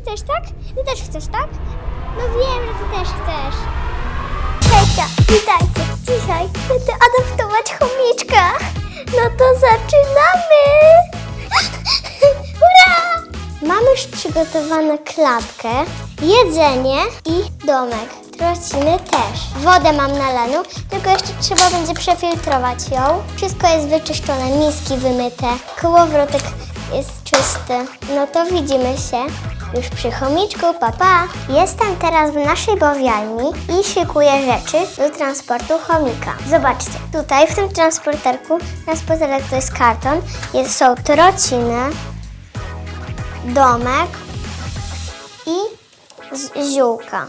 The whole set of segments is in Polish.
chcesz, tak? Ty też chcesz, tak? No wiem, że ty też chcesz. Hejka, witajcie. Dzisiaj będę adoptować chomiczka. No to zaczynamy! Hurra! Mamy już przygotowaną klatkę, jedzenie i domek. Trociny też. Wodę mam nalaną, tylko jeszcze trzeba będzie przefiltrować ją. Wszystko jest wyczyszczone, miski wymyte, kołowrotek jest czysty. No to widzimy się już przy chomiczku, papa. Jestem teraz w naszej bawialni i szykuję rzeczy do transportu chomika. Zobaczcie, tutaj w tym transporterku, transporterek to jest karton, jest, są trociny, domek i ziółka.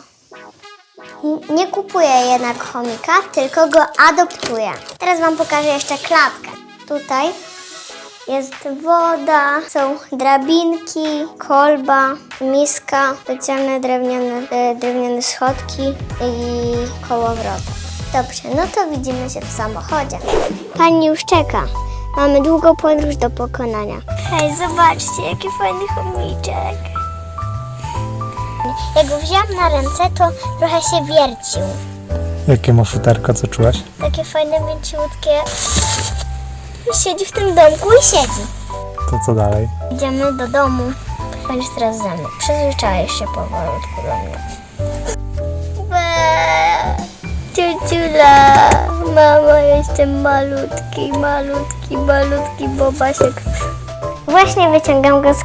Nie kupuję jednak chomika, tylko go adoptuję. Teraz Wam pokażę jeszcze klatkę. Tutaj jest woda, są drabinki, kolba, miska, specjalne drewniane, e, drewniane schodki i kołowrotek. Dobrze, no to widzimy się w samochodzie. Pani już czeka. Mamy długą podróż do pokonania. Hej, zobaczcie, jaki fajny chomiczek. Jak go wziąłem na ręce, to trochę się wiercił. Jakie ma futerko, co czułaś? Takie fajne, mięciutkie. Siedzi w tym domku i siedzi. To co dalej? Idziemy do domu. Będziesz teraz ze mną. Przyzwyczaisz się powolutku do mnie. Ciuciula. Mama, jestem malutki, malutki, malutki bobasiek. Właśnie wyciągam go z,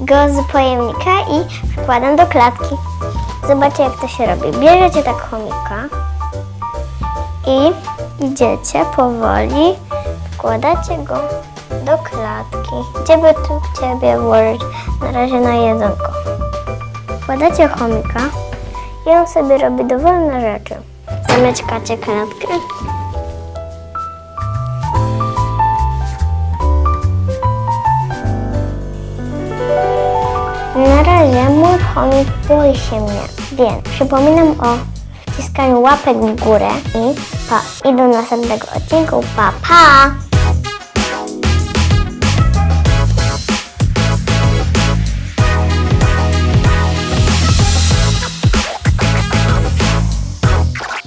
go z pojemnika i wkładam do klatki. Zobaczcie, jak to się robi. Bierzecie tak chomika i idziecie powoli, wkładacie go do klatki. Gdzie by tu ciebie włożyć? Na razie na jedzonko. Wkładacie chomika i on sobie robi dowolne rzeczy. Zamyczkacie klatkę. Na razie mój chomik boi się mnie, więc przypominam o wciskaniu łapek w górę i pa, i do następnego odcinku. Pa, pa!